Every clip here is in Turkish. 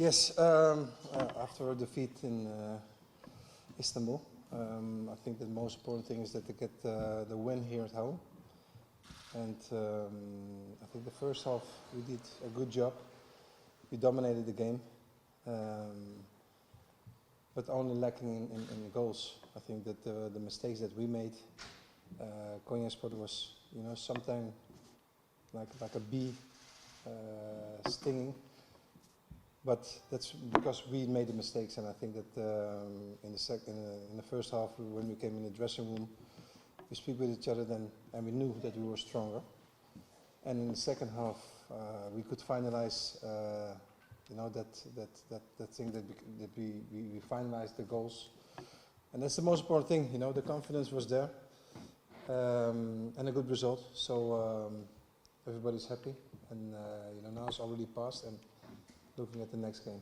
Yes, um, uh, after a defeat in uh, Istanbul, um, I think the most important thing is that they get uh, the win here at home. And um, I think the first half we did a good job. We dominated the game, um, but only lacking in, in, in goals. I think that the, the mistakes that we made, uh, Konyaspor was, you know, sometimes like like a bee uh, stinging. But that's because we made the mistakes, and I think that um, in the sec- in, the, in the first half, when we came in the dressing room, we speak with each other then, and we knew that we were stronger. And in the second half, uh, we could finalize, uh, you know, that that that, that thing that we, that we, we we finalized the goals, and that's the most important thing. You know, the confidence was there, um, and a good result. So um, everybody's happy, and uh, you know now it's already passed, and looking at the next game.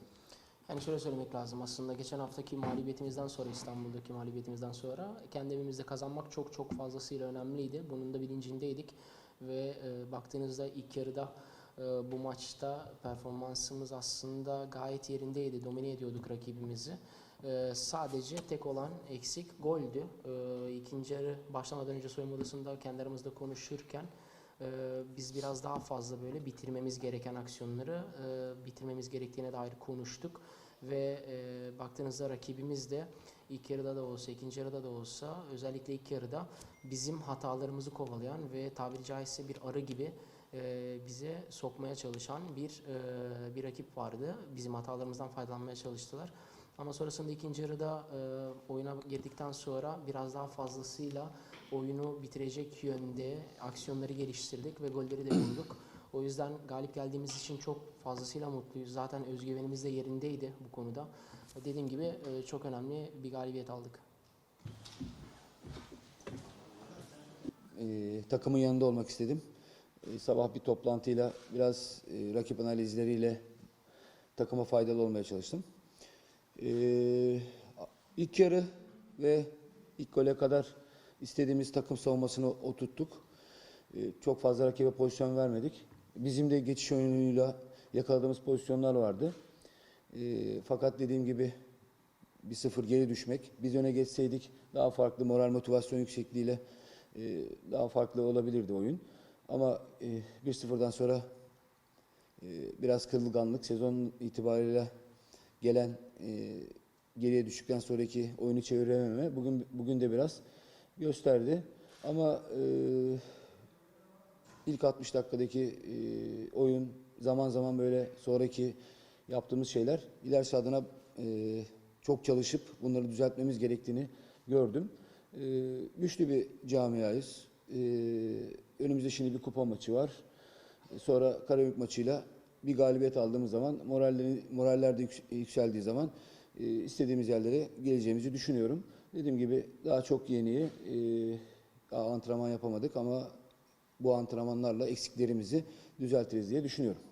Yani şöyle söylemek lazım aslında geçen haftaki mağlubiyetimizden sonra İstanbul'daki mağlubiyetimizden sonra kendi evimizde kazanmak çok çok fazlasıyla önemliydi. Bunun da bilincindeydik ve e, baktığınızda ilk yarıda e, bu maçta performansımız aslında gayet yerindeydi. Domine ediyorduk rakibimizi. E, sadece tek olan eksik goldü. E, ikinci yarı başlamadan önce soyunma odasında kendi aramızda konuşurken ee, biz biraz daha fazla böyle bitirmemiz gereken aksiyonları e, bitirmemiz gerektiğine dair konuştuk ve e, baktığınızda rakibimiz de ilk yarıda da olsa ikinci yarıda da olsa özellikle ilk yarıda bizim hatalarımızı kovalayan ve tabiri caizse bir arı gibi e, bize sokmaya çalışan bir e, bir rakip vardı. Bizim hatalarımızdan faydalanmaya çalıştılar. Ama sonrasında ikinci yarıda e, oyuna girdikten sonra biraz daha fazlasıyla oyunu bitirecek yönde aksiyonları geliştirdik ve golleri de bulduk. O yüzden galip geldiğimiz için çok fazlasıyla mutluyuz. Zaten özgüvenimiz de yerindeydi bu konuda. Dediğim gibi e, çok önemli bir galibiyet aldık. e, takımın yanında olmak istedim. E, sabah bir toplantıyla biraz e, rakip analizleriyle takıma faydalı olmaya çalıştım. E, ilk yarı ve ilk gole kadar istediğimiz takım savunmasını oturttuk. E, çok fazla rakibe pozisyon vermedik. Bizim de geçiş oyunuyla yakaladığımız pozisyonlar vardı. E, fakat dediğim gibi bir sıfır geri düşmek. Biz öne geçseydik daha farklı moral motivasyon yüksekliğiyle e, daha farklı olabilirdi oyun. Ama e, 1-0'dan sonra e, biraz kırılganlık sezon itibariyle gelen e, geriye düştükten sonraki oyunu çevirememe bugün bugün de biraz gösterdi. Ama e, ilk 60 dakikadaki e, oyun zaman zaman böyle sonraki yaptığımız şeyler ilerisi adına e, çok çalışıp bunları düzeltmemiz gerektiğini gördüm. E, güçlü bir camiayız. E, önümüzde şimdi bir kupa maçı var. E, Sonra Karabük maçıyla bir galibiyet aldığımız zaman moralleri, moraller de yüks- yükseldiği zaman e, istediğimiz yerlere geleceğimizi düşünüyorum. Dediğim gibi daha çok yeniyi e, antrenman yapamadık ama bu antrenmanlarla eksiklerimizi düzeltiriz diye düşünüyorum.